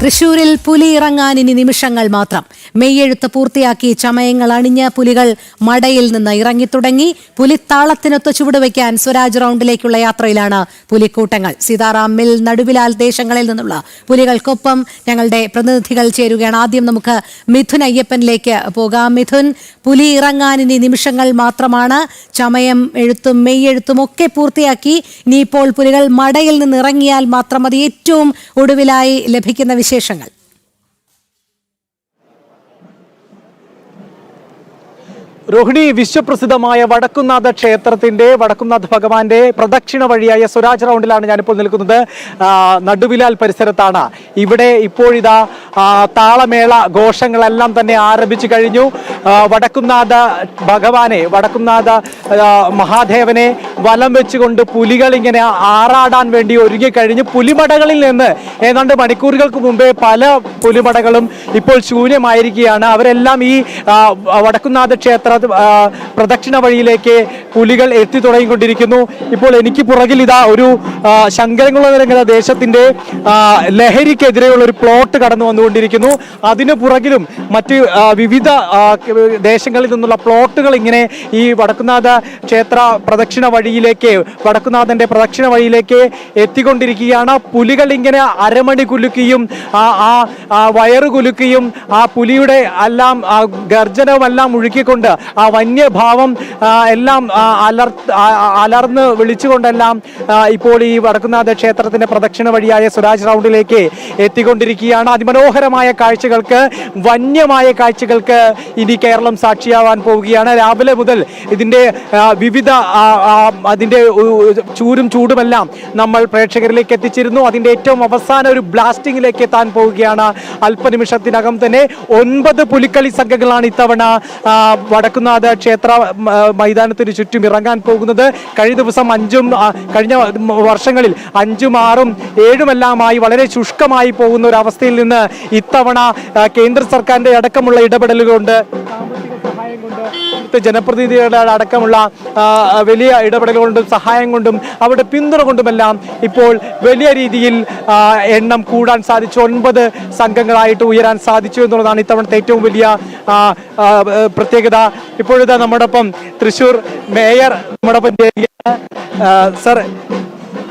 തൃശൂരിൽ പുലി ഇറങ്ങാൻ ഇനി നിമിഷങ്ങൾ മാത്രം. മെയ്യെഴുത്ത് പൂർത്തിയാക്കി ചമയങ്ങൾ അണിഞ്ഞ് പുലികൾ മടയിൽ നിന്ന് ഇറങ്ങിത്തുടങ്ങി പുലിത്താളത്തിനൊത്ത് ചുവടുവയ്ക്കാൻ സ്വരാജ് റൗണ്ടിലേക്കുള്ള യാത്രയിലാണ് പുലിക്കൂട്ടങ്ങൾ. സീതാറാം മിൽ നടുവിലാൽ ദേശങ്ങളിൽ നിന്നുള്ള പുലികൾക്കൊപ്പം ഞങ്ങളുടെ പ്രതിനിധികൾ ചേരുകയാണ്. ആദ്യം നമുക്ക് മിഥുൻ അയ്യപ്പനിലേക്ക് പോകാം. മിഥുൻ പുലി ഇറങ്ങാൻ ഇനി നിമിഷങ്ങൾ മാത്രമാണ്. ചമയം എഴുത്തും മെയ്യെഴുത്തും ഒക്കെ പൂർത്തിയാക്കി ഇനിയിപ്പോൾ പുലികൾ മടയിൽ നിന്ന് ഇറങ്ങിയാൽ മാത്രം മതി ഏറ്റവും ഒടുവിലായി ലഭിക്കുന്ന വിശേഷങ്ങൾ. രോഹിണി വിശ്വപ്രസിദ്ധമായ വടക്കുന്നാഥ ക്ഷേത്രത്തിന്റെ വടക്കുന്നാഥ ഭഗവാന്റെ പ്രദക്ഷിണ വഴിയായ സ്വരാജ് റൗണ്ടിലാണ് ഞാനിപ്പോൾ നിൽക്കുന്നത്. നടുവിലാൽ പരിസരത്താണ്. ഇവിടെ ഇപ്പോഴിതാ താളമേള ഘോഷങ്ങളെല്ലാം തന്നെ ആരംഭിച്ചു കഴിഞ്ഞു. വടക്കുന്നാഥ ഭഗവാനെ വടക്കുന്നാഥ മഹാദേവനെ വലം വെച്ചുകൊണ്ട് പുലികൾ ഇങ്ങനെ ആറാടാൻ വേണ്ടി ഒരുങ്ങിക്കഴിഞ്ഞു പുലിമടകളിൽ നിന്ന് ഏതാണ്ട് മണിക്കൂറുകൾക്ക് മുമ്പേ പല പുലിമടകളും ഇപ്പോൾ ശൂന്യമായിരിക്കുകയാണ്. അവരെല്ലാം ഈ വടക്കുന്നാഥ ക്ഷേത്ര ആ, പ്രദക്ഷിണ വഴിയിലേക്ക് പുലികൾ എത്തി തുടങ്ങിക്കൊണ്ടിരിക്കുന്നു. ഇപ്പോൾ എനിക്ക് പുറകിൽ ഇതാ ഒരു ആ, ശങ്കരംകുളങ്ങര ദേശത്തിന്റെ ആ, ലഹരിക്കെതിരെയുള്ള ഒരു പ്ലോട്ട് കടന്നു വന്നുകൊണ്ടിരിക്കുന്നു. അതിന് പുറകിലും മറ്റ് വിവിധ ദേശങ്ങളിൽ നിന്നുള്ള പ്ലോട്ടുകൾ ഇങ്ങനെ ഈ വടക്കുന്നാഥ ക്ഷേത്ര പ്രദക്ഷിണ വഴിയിലേക്ക് വടക്കുനാഥന്റെ പ്രദക്ഷിണ വഴിയിലേക്ക് എത്തിക്കൊണ്ടിരിക്കുകയാണ്. പുലികൾ ഇങ്ങനെ അരമണി കുലുക്കിയും ആ വയറ് കുലുക്കിയും ആ പുലിയുടെ എല്ലാം ഗർജനവുമെല്ലാം ഒഴുക്കിക്കൊണ്ട് ആ വന്യഭാവം എല്ലാം അലർ അലർന്ന് വിളിച്ചുകൊണ്ടെല്ലാം ഇപ്പോൾ ഈ വടക്കുന്നാഥ ക്ഷേത്രത്തിന്റെ പ്രദക്ഷിണ വഴിയായ സ്വരാജ് റൗണ്ടിലേക്ക് എത്തിക്കൊണ്ടിരിക്കുകയാണ്. അതിമനോഹരമായ കാഴ്ചകൾക്ക് വന്യമായ കാഴ്ചകൾക്ക് ഇനി കേരളം സാക്ഷിയാവാൻ പോവുകയാണ്. രാവിലെ മുതൽ ഇതിന്റെ വിവിധ അതിന്റെ ചൂരും ചൂടുമെല്ലാം നമ്മൾ പ്രേക്ഷകരിലേക്ക് എത്തിച്ചിരുന്നു. അതിന്റെ ഏറ്റവും അവസാന ഒരു ബ്ലാസ്റ്റിംഗിലേക്ക് എത്താൻ പോവുകയാണ്. അല്പനിമിഷത്തിനകം തന്നെ ഒൻപത് പുലിക്കളി സംഘങ്ങളാണ് ഇത്തവണ ആ, വടക്കുന്നാഥ ക്ഷേത്ര മൈതാനത്തിന് ചുറ്റും ഇറങ്ങാൻ പോകുന്നത് കഴിഞ്ഞ ദിവസം അഞ്ചും കഴിഞ്ഞ വർഷങ്ങളിൽ അഞ്ചും ആറും ഏഴുമെല്ലാമായി വളരെ ശുഷ്കമായി പോകുന്ന ഒരു അവസ്ഥയിൽ നിന്ന് ഇത്തവണ കേന്ദ്ര സർക്കാരിന്റെ അടക്കമുള്ള ഇടപെടലുകളുണ്ട്. ജനപ്രതിനിധികളുടെ അടക്കമുള്ള വലിയ ഇടപെടൽ കൊണ്ടും സഹായം കൊണ്ടും അവരുടെ പിന്തുണ കൊണ്ടുമെല്ലാം ഇപ്പോൾ വലിയ രീതിയിൽ എണ്ണം കൂടാൻ സാധിച്ചു. ഒൻപത് സംഘങ്ങളായിട്ട് ഉയരാൻ സാധിച്ചു എന്നുള്ളതാണ് ഇത്തവണത്തെ ഏറ്റവും വലിയ പ്രത്യേകത. ഇപ്പോഴത്തെ നമ്മോടൊപ്പം തൃശൂർ മേയർ നമ്മോടൊപ്പം. സർ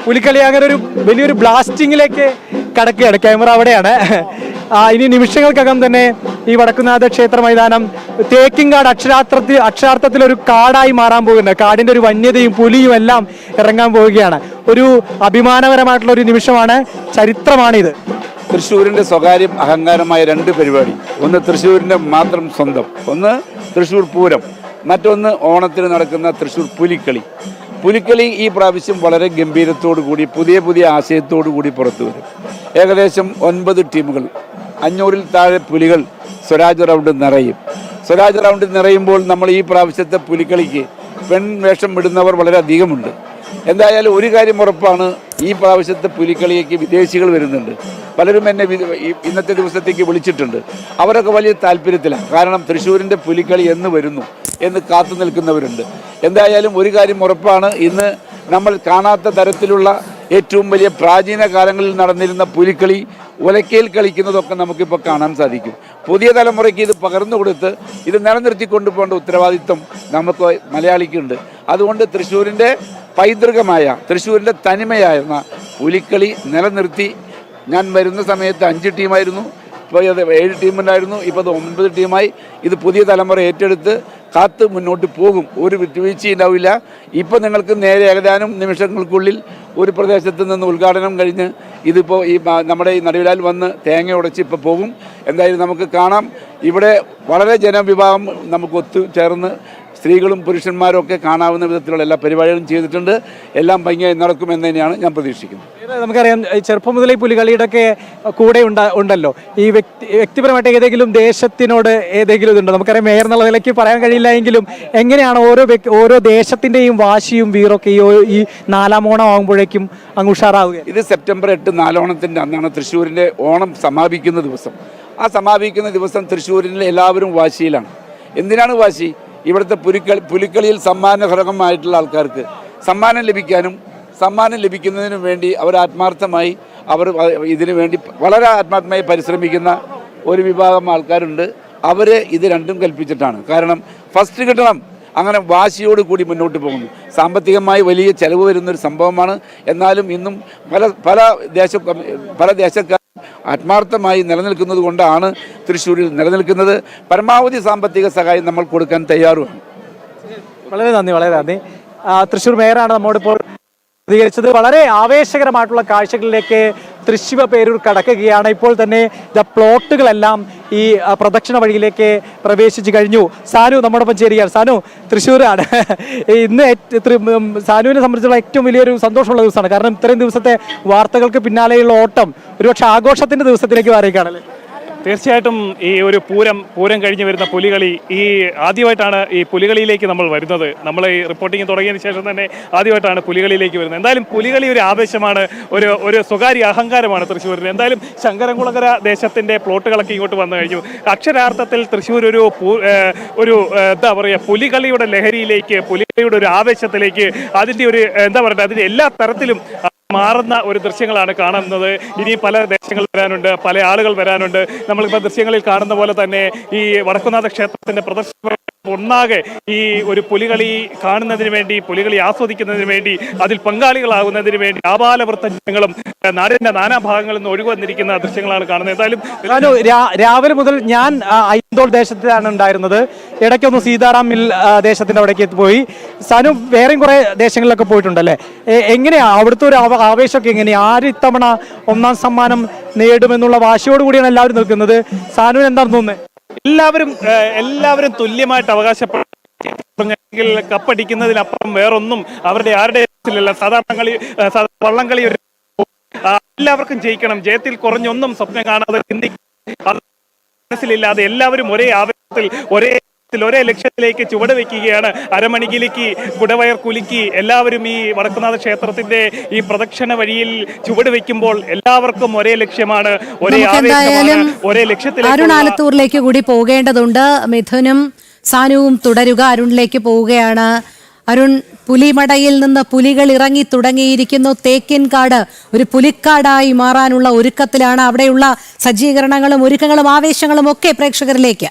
പുലിക്കളി അങ്ങനെ ഒരു വലിയൊരു ബ്ലാസ്റ്റിങ്ങിലേക്ക് കടക്കുകയാണ്. ക്യാമറ അവിടെയാണ്. ഇനി നിമിഷങ്ങൾക്കകം തന്നെ ഈ വടക്കുനാഥ ക്ഷേത്ര മൈതാനം തേക്കിങ്കാട് അക്ഷരാർത്ഥത്തിൽ അക്ഷരാർത്ഥത്തിൽ ഒരു കാടായി മാറാൻ പോകുന്നത് കാടിന്റെ ഒരു വന്യതയും പുലിയും എല്ലാം ഇറങ്ങാൻ പോവുകയാണ്. ഒരു അഭിമാനകരമായിട്ടുള്ള ഒരു നിമിഷമാണ് ചരിത്രമാണിത്. തൃശ്ശൂരിന്റെ സ്വകാര്യം അഹങ്കാരമായ രണ്ട് പരിപാടി. ഒന്ന് തൃശ്ശൂരിന്റെ മാത്രം സ്വന്തം ഒന്ന് തൃശ്ശൂർ പൂരം മറ്റൊന്ന് ഓണത്തിന് നടക്കുന്ന തൃശ്ശൂർ പുലിക്കളി. പുലിക്കളി ഈ പ്രാവശ്യം വളരെ ഗംഭീരത്തോടു കൂടി പുതിയ പുതിയ ആശയത്തോടു കൂടി പുറത്തു വരും. ഏകദേശം ഒൻപത് ടീമുകൾ അഞ്ഞൂറിൽ താഴെ പുലികൾ സ്വരാജ് റൗണ്ട് നിറയും. സ്വരാജ് റൗണ്ട് നിറയുമ്പോൾ നമ്മൾ ഈ പ്രാവശ്യത്തെ പുലിക്കളിക്ക് പെൺവേഷം ഇടുന്നവർ വളരെ അധികമുണ്ട്. എന്തായാലും ഒരു കാര്യം ഉറപ്പാണ് ഈ പ്രാവശ്യത്തെ പുലിക്കളിയേക്ക് വിദേശികൾ വരുന്നുണ്ട്. പലരും എന്നെ ഇന്നത്തെ ദിവസത്തേക്ക് വിളിച്ചിട്ടുണ്ട്. അവരൊക്കെ വലിയ താല്പര്യത്തിലാണ്. കാരണം തൃശ്ശൂരിന്റെ പുലിക്കളി എന്ന് വരുന്നു എന്ന് കാത്തു നിൽക്കുന്നവരുണ്ട്. എന്തായാലും ഒരു കാര്യം ഉറപ്പാണ് ഇന്ന് നമ്മൾ കാണാത്ത തരത്തിലുള്ള ഏറ്റവും വലിയ പ്രാചീന കാലങ്ങളിൽ നടന്നിരുന്ന പുലിക്കളി ഉലക്കയിൽ കളിക്കുന്നതൊക്കെ നമുക്കിപ്പോൾ കാണാൻ സാധിക്കും. പുതിയ തലമുറയ്ക്ക് ഇത് പകർന്നു കൊടുത്ത് ഇത് നിലനിർത്തി കൊണ്ടുപോകേണ്ട ഉത്തരവാദിത്വം നമുക്ക് മലയാളിക്കുണ്ട്. അതുകൊണ്ട് തൃശ്ശൂരിന്റെ പൈതൃകമായ തൃശ്ശൂരിന്റെ തനിമയായിരുന്ന പുലിക്കളി നിലനിർത്തി. ഞാൻ വരുന്ന സമയത്ത് അഞ്ച് ടീമായിരുന്നു. ഇപ്പോൾ അത് ഏഴ് ടീമുണ്ടായിരുന്നു ഇപ്പോൾ ഒമ്പത് ടീമായി ഇത് പുതിയ തലമുറ ഏറ്റെടുത്ത് കാത്ത് മുന്നോട്ട് പോകും. ഒരു വിട്ടുവീഴ്ചയും ഉണ്ടാവില്ല. ഇപ്പോൾ നിങ്ങൾക്ക് നേരെ ഏകദാനം നിമിഷങ്ങൾക്കുള്ളിൽ ഒരു പ്രദേശത്ത് നിന്ന് ഉദ്ഘാടനം കഴിഞ്ഞ് ഇതിപ്പോൾ ഈ നമ്മുടെ ഈ നടുവിലാൽ വന്ന് തേങ്ങ ഉടച്ച് ഇപ്പോൾ പോകും. എന്തായാലും നമുക്ക് കാണാം. ഇവിടെ വളരെ ജനവിഭാഗം നമുക്ക് ഒത്തുചേർന്ന് സ്ത്രീകളും പുരുഷന്മാരും ഒക്കെ കാണാവുന്ന വിധത്തിലുള്ള എല്ലാ പരിപാടികളും ചെയ്തിട്ടുണ്ട്. എല്ലാം ഭംഗിയായി നടക്കുമെന്ന് തന്നെയാണ് ഞാൻ പ്രതീക്ഷിക്കുന്നത്. നമുക്കറിയാം ചെറുപ്പം മുതലേ പുലികളിയുടെ ഒക്കെ കൂടെ ഉണ്ട ഉണ്ടല്ലോ. ഈ വ്യക്തി വ്യക്തിപരമായിട്ട് ഏതെങ്കിലും ദേശത്തിനോട് ഏതെങ്കിലും ഇതുണ്ടോ? നമുക്കറിയാം മേയർ എന്നുള്ള നിലയ്ക്ക് പറയാൻ കഴിയില്ല എങ്കിലും എങ്ങനെയാണ് ഓരോ വ്യക്തി ഓരോ ദേശത്തിന്റെയും വാശിയും വീറൊക്കെ ഈ നാലാം ഓണം ആകുമ്പോഴേക്കും അങ്ങ് ഉഷാറാവുക ഇത് സെപ്റ്റംബർ എട്ട് നാലോണത്തിന്റെ അന്നാണ് തൃശ്ശൂരിന്റെ ഓണം സമാപിക്കുന്ന ദിവസം. ആ സമാപിക്കുന്ന ദിവസം തൃശ്ശൂരിൽ എല്ലാവരും വാശിയിലാണ്. എന്തിനാണ് വാശി? ഇവിടുത്തെ പുലിക്കളി പുലിക്കളിയിൽ സമ്മാനഹരകമായിട്ടുള്ള ആൾക്കാർക്ക് സമ്മാനം ലഭിക്കാനും സമ്മാനം ലഭിക്കുന്നതിനും വേണ്ടി അവർ ആത്മാർത്ഥമായി അവർ ഇതിനു വേണ്ടി വളരെ ആത്മാർത്ഥമായി പരിശ്രമിക്കുന്ന ഒരു വിഭാഗം ആൾക്കാരുണ്ട്. അവരെ ഇത് രണ്ടും കൽപ്പിച്ചിട്ടാണ്. കാരണം ഫസ്റ്റ് കിട്ടണം അങ്ങനെ വാശിയോട് കൂടി മുന്നോട്ട് പോകുന്നു. സാമ്പത്തികമായി വലിയ ചെലവ് വരുന്നൊരു സംഭവമാണ്. എന്നാലും ഇന്നും പല പല ദേശ പല ദേശക്കാർ ആത്മാർത്ഥമായി നിലനിൽക്കുന്നത് കൊണ്ടാണ് തൃശ്ശൂരിൽ നിലനിൽക്കുന്നത്. പരമാവധി സാമ്പത്തിക സഹായം നമ്മൾ കൊടുക്കാൻ തയ്യാറുമാണ്. വളരെ നന്ദി വളരെ നന്ദി. തൃശ്ശൂർ മേയറാണ് നമ്മോടിപ്പോൾ പ്രതികരിച്ചത്. വളരെ ആവേശകരമായിട്ടുള്ള കാഴ്ചകളിലേക്ക് തൃശ്ശിവ പേരൂർ കടക്കുകയാണ്. ഇപ്പോൾ തന്നെ ദ പ്ലോട്ടുകളെല്ലാം ഈ പ്രദക്ഷിണ വഴിയിലേക്ക് പ്രവേശിച്ചു കഴിഞ്ഞു. സാനു നമ്മോടൊപ്പം ചേരുകയാണ്. സാനു തൃശ്ശൂരാണ്. ഇന്ന് സാനുവിനെ സംബന്ധിച്ചുള്ള ഏറ്റവും വലിയൊരു സന്തോഷമുള്ള ദിവസമാണ്. കാരണം ഇത്രയും ദിവസത്തെ വാർത്തകൾക്ക് പിന്നാലെയുള്ള ഓട്ടം ഒരുപക്ഷെ ആഘോഷത്തിന്റെ ദിവസത്തിലേക്ക് മാറിയേക്കാണല്ലേ തീർച്ചയായിട്ടും ഈ ഒരു പൂരം പൂരം കഴിഞ്ഞ് വരുന്ന പുലികളി ഈ ആദ്യമായിട്ടാണ് ഈ പുലികളിയിലേക്ക് നമ്മൾ വരുന്നത്. നമ്മൾ ഈ റിപ്പോർട്ടിംഗ് തുടങ്ങിയതിന് ശേഷം തന്നെ ആദ്യമായിട്ടാണ് പുലികളിയിലേക്ക് വരുന്നത്. എന്തായാലും പുലികളി ഒരു ആവേശമാണ് ഒരു ഒരു സ്വകാര്യ അഹങ്കാരമാണ് തൃശ്ശൂരിന്. എന്തായാലും ശങ്കരംകുളങ്കര ദേശത്തിന്റെ പ്ലോട്ടുകളൊക്കെ ഇങ്ങോട്ട് വന്നു കഴിഞ്ഞു. അക്ഷരാർത്ഥത്തിൽ തൃശ്ശൂർ ഒരു ഒരു എന്താ പറയുക പുലികളിയുടെ ലഹരിയിലേക്ക് പുലികളിയുടെ ഒരു ആവേശത്തിലേക്ക് അതിന്റെ ഒരു എന്താ പറയുക അതിന്റെ എല്ലാ തരത്തിലും മാറുന്ന ഒരു ദൃശ്യങ്ങളാണ് കാണുന്നത്. ഇനി പല ദേശങ്ങൾ വരാനുണ്ട് പല ആളുകൾ വരാനുണ്ട്. നമ്മളിപ്പോൾ ദൃശ്യങ്ങളിൽ കാണുന്ന പോലെ തന്നെ ഈ വടക്കുന്നാഥ ക്ഷേത്രത്തിന്റെ പ്രദർശനം ഒന്നാകെ ഈ ഒരു പുലികളി കാണുന്നതിന് വേണ്ടി പുലികളി ആസ്വദിക്കുന്നതിന് വേണ്ടി അതിൽ പങ്കാളികളാകുന്നതിന് വേണ്ടി ആപാല വൃത്തങ്ങളും നാടിന്റെ നാനാഭാഗങ്ങളിൽ നിന്ന് ഒഴിവന്നിരിക്കുന്ന ദൃശ്യങ്ങളാണ് കാണുന്നത്. എന്തായാലും രാവിലെ മുതൽ ഞാൻ ഐന്തോൾ ദേശത്തിലാണ് ഉണ്ടായിരുന്നത്. ഇടയ്ക്കൊന്ന് സീതാറാം മിൽ ദേശത്തിന്റെ അവിടേക്ക് പോയി സനു വേറെയും കുറെ ദേശങ്ങളിലൊക്കെ പോയിട്ടുണ്ടല്ലേ? എങ്ങനെയാ? അവിടുത്തെ ഒരു ആവ- ആവേശമൊക്കെ എങ്ങനെയാ? ആര് ഇത്തവണ ഒന്നാം സമ്മാനം നേടുമെന്നുള്ള വാശിയോടുകൂടിയാണ് എല്ലാവരും നിൽക്കുന്നത്. സാനുവിന് എന്താണ് തോന്നുന്നത് എല്ലാവരും എല്ലാവരും തുല്യമായിട്ട് അവകാശപ്പെടുന്നെങ്കിൽ കപ്പടിക്കുന്നതിനപ്പുറം വേറൊന്നും അവരുടെ ആരുടെ സാധാരണ കളി വള്ളം കളി എല്ലാവർക്കും ജയിക്കണം. ജയത്തിൽ കുറഞ്ഞൊന്നും സ്വപ്നം കാണാതെ ചിന്തിക്കും മനസ്സിലില്ലാതെ എല്ലാവരും ഒരേ ആവേശത്തിൽ ഒരേ ത്തിൽ ഒരേ ലക്ഷ്യത്തിലേക്ക് ചുവട് വെക്കുകയാണ്. അരമണികിലേക്ക് കുടവയർ കുലുക്കി എല്ലാവരും ഈ വടക്കുനാഥ ക്ഷേത്രത്തിന്റെ ഈ പ്രദക്ഷിണ വഴിയിൽ ചുവട് വെക്കുമ്പോൾ എല്ലാവർക്കും ഒരേ ലക്ഷ്യമാണ് ഒരേ ആവേശമാണ് ഒരേ ലക്ഷ്യത്തിലേക്ക് അരുണാലത്തൂരിലേക്ക് കൂടി പോകേണ്ടതുണ്ട്. മിഥുനും സാനുവും തുടരുക. അരുണിലേക്ക് പോവുകയാണ്. അരുൺ പുലിമടയിൽ നിന്ന് പുലികൾ ഇറങ്ങി തുടങ്ങിയിരിക്കുന്നു. തേക്കിൻകാട് ഒരു പുലിക്കാടായി മാറാനുള്ള ഒരുക്കത്തിലാണ് അവിടെയുള്ള സജ്ജീകരണങ്ങളും ഒരുക്കങ്ങളും ആവേശങ്ങളും ഒക്കെ പ്രേക്ഷകരിലേക്ക്.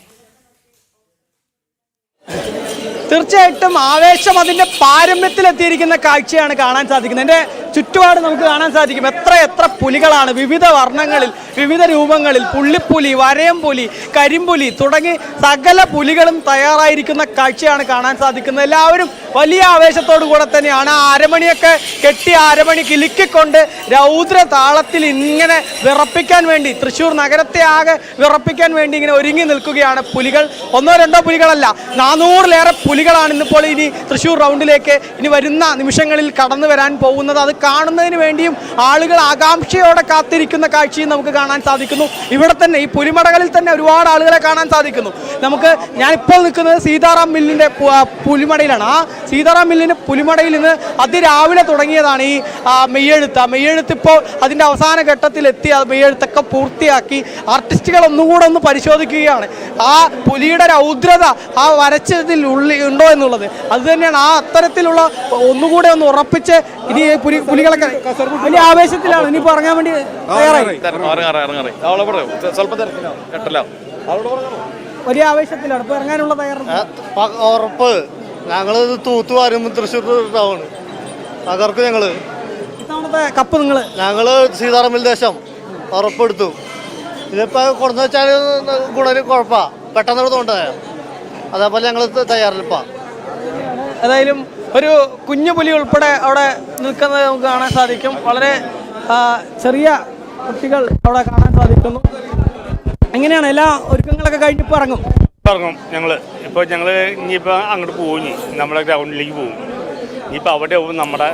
തീർച്ചയായിട്ടും ആവേശം അതിന്റെ പാരമ്യത്തിലെത്തിയിരിക്കുന്ന കാഴ്ചയാണ് കാണാൻ സാധിക്കുന്നത്. എന്റെ ചുറ്റുപാട് നമുക്ക് കാണാൻ സാധിക്കും. എത്ര എത്ര പുലികളാണ്. വിവിധ വർണങ്ങളിൽ വിവിധ രൂപങ്ങളിൽ പുള്ളിപ്പുലി വരയംപുലി കരിമ്പുലി തുടങ്ങി സകല പുലികളും തയ്യാറായിരിക്കുന്ന കാഴ്ചയാണ് കാണാൻ സാധിക്കുന്നത്. എല്ലാവരും വലിയ ആവേശത്തോടു കൂടെ തന്നെയാണ്. ആ അരമണിയൊക്കെ കെട്ടി അരമണി കിലുക്കിക്കൊണ്ട് രൗദ്ര താളത്തിൽ ഇങ്ങനെ വിറപ്പിക്കാൻ വേണ്ടി തൃശ്ശൂർ നഗരത്തെ ആകെ വിറപ്പിക്കാൻ വേണ്ടി ഇങ്ങനെ ഒരുങ്ങി നിൽക്കുകയാണ് പുലികൾ. ഒന്നോ രണ്ടോ പുലികളല്ല നാനൂറിലേറെ പുലികളാണ് ഇന്നിപ്പോൾ ഇനി തൃശ്ശൂർ റൗണ്ടിലേക്ക് ഇനി വരുന്ന നിമിഷങ്ങളിൽ കടന്നു വരാൻ പോകുന്നത്. അത് കാണുന്നതിന് വേണ്ടിയും ആളുകൾ ആകാംക്ഷയോടെ കാത്തിരിക്കുന്ന കാഴ്ചയും നമുക്ക് കാണാൻ സാധിക്കുന്നു. ഇവിടെ തന്നെ ഈ പുലിമടകളിൽ തന്നെ ഒരുപാട് ആളുകളെ കാണാൻ സാധിക്കുന്നു. നമുക്ക് ഞാനിപ്പോൾ നിൽക്കുന്നത് സീതാറാം മില്ലിന്റെ പുലിമടയിലാണ്. ആ സീതാറാം മില്ലിന്റെ പുലിമടയിൽ നിന്ന് അതിരാവിലെ തുടങ്ങിയതാണ് ഈ മെയ്യെഴുത്ത്. ആ മെയ്യെഴുത്ത് ഇപ്പോൾ അതിന്റെ അവസാന ഘട്ടത്തിലെത്തി ആ മെയ്യെഴുത്തൊക്കെ പൂർത്തിയാക്കി ആർട്ടിസ്റ്റുകൾ ഒന്നുകൂടെ ഒന്ന് പരിശോധിക്കുകയാണ്. ആ പുലിയുടെ രൗദ്രത ആ വരച്ചതിൽ ഉള്ളി ഉണ്ടോ എന്നുള്ളത്. അത് തന്നെയാണ് ആ അത്തരത്തിലുള്ള ഒന്നുകൂടെ ഒന്ന് ഉറപ്പിച്ച് ഇനി പുലി പുലികളൊക്കെ വലിയ ആവേശത്തിലാണ്. ഇനിയിപ്പോ ഇറങ്ങാൻ വേണ്ടി തയ്യാറായി. വലിയ ആവേശത്തിലാണ്. ഇപ്പൊ ഇറങ്ങാനുള്ള തയ്യാറെടുപ്പ്. ഉറപ്പ്. ഞങ്ങൾ തൂത്തുവാരും തൃശ്ശൂർ ടൗണ് തകർക്ക് ഞങ്ങൾ. ഇത്തവണത്തെ കപ്പ് നിങ്ങൾ ഞങ്ങൾ സീതാറാമിൽ ദേശം. ഉറപ്പെടുത്തു. ഇതിപ്പോ കൊടുന്നു വെച്ചാൽ ഗുണന് കുഴപ്പമാണ് പെട്ടെന്ന് കൊണ്ടുപോയ അതേപോലെ ഞങ്ങൾ തയ്യാറെടുപ്പാ. ഏതായാലും ഒരു കുഞ്ഞു പുലി ഉൾപ്പെടെ അവിടെ നിൽക്കുന്നത് നമുക്ക് കാണാൻ സാധിക്കും. വളരെ ചെറിയ കുട്ടികൾ അവിടെ കാണാൻ സാധിക്കുന്നു. എങ്ങനെയാണ്? എല്ലാ ഒരുക്കങ്ങളൊക്കെ കഴിഞ്ഞിപ്പോൾ ഇറങ്ങും? ഇറങ്ങും ഞങ്ങൾ. ഇപ്പൊ ഞങ്ങൾ ഇനിയിപ്പോ അങ്ങോട്ട് പോകും നമ്മുടെ ഗ്രൗണ്ടിലേക്ക് പോകും ഇനിയിപ്പോ അവിടെ പോകും നമ്മുടെ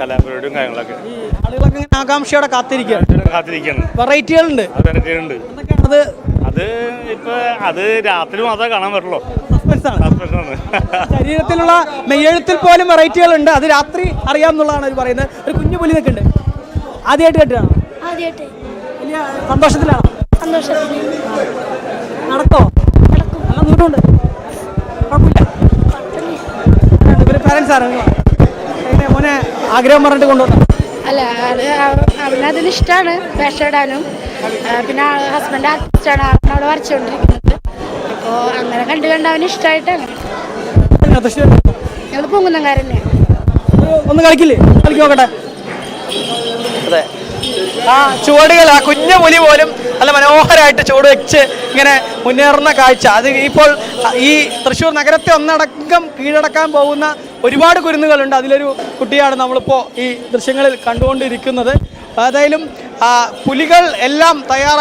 കലാപരിപാടിയും കാര്യങ്ങളൊക്കെ. ആളുകളൊക്കെ ആകാംക്ഷയോടെ കാത്തിരിക്കുകയാണ്. കാത്തിരിക്കുകയാണ്. വെറൈറ്റികളുണ്ട് വെറൈറ്റികളുണ്ട് അത് ഇപ്പൊ അത് രാത്രി മാത്രമേ കാണാൻ പറ്റുള്ളൂ. സസ്പെൻസ് ആണ് സസ്പെൻഷനാണ്. ശരീരത്തിലുള്ള മെയ്യെഴുത്തിൽ പോലും വെറൈറ്റികൾ ഉണ്ട് അത് രാത്രി അറിയാമെന്നുള്ളതാണ് അവർ പറയുന്നത്. ഒരു കുഞ്ഞു പുലി നിൽക്കുന്നുണ്ട്. ആദ്യമായിട്ട് കേട്ടതാണ് വലിയ സന്തോഷത്തിലാണ്? സന്തോഷത്തിന് നടക്കോ. നല്ല ദൂരമുണ്ട് കുഴപ്പമില്ല. ഇവർ പാരൻസ് ആണ്. മോനെ ആഗ്രഹം പറഞ്ഞിട്ട് കൊണ്ടുവന്നു അല്ല അത് അവ- അതിന് ഇഷ്ടമാണ് വേഷം ഇടാനും പിന്നെ ഹസ്ബൻഡ് ആർട്ടിസ്റ്റാണ് അവൻ അവിടെ വരച്ചുകൊണ്ടിരിക്കുന്നത്. അപ്പോൾ അങ്ങനെ കണ്ടു കണ്ട് അവന് ഇഷ്ടമായിട്ടാണ് ഞങ്ങൾ പൊങ്ങുന്നങ്കാരന്നെ ഒന്ന് കളിക്കില്ലേ? കളിക്ക് നോക്കട്ടെ. അതെ. ആ ചുവടുകൾ ആ കുഞ്ഞു പുലി പോലും നല്ല മനോഹരമായിട്ട് ചുവട് വെച്ച് ഇങ്ങനെ മുന്നേറുന്ന കാഴ്ച. അത് ഇപ്പോൾ ഈ തൃശ്ശൂർ നഗരത്തെ ഒന്നടക്കം കീഴടക്കാൻ പോകുന്ന ഒരുപാട് കുരുന്നുകളുണ്ട്. അതിലൊരു കുട്ടിയാണ് നമ്മളിപ്പോൾ ഈ ദൃശ്യങ്ങളിൽ കണ്ടുകൊണ്ടിരിക്കുന്നത്. ഏതായാലും പുലികൾ എല്ലാം തയ്യാറായി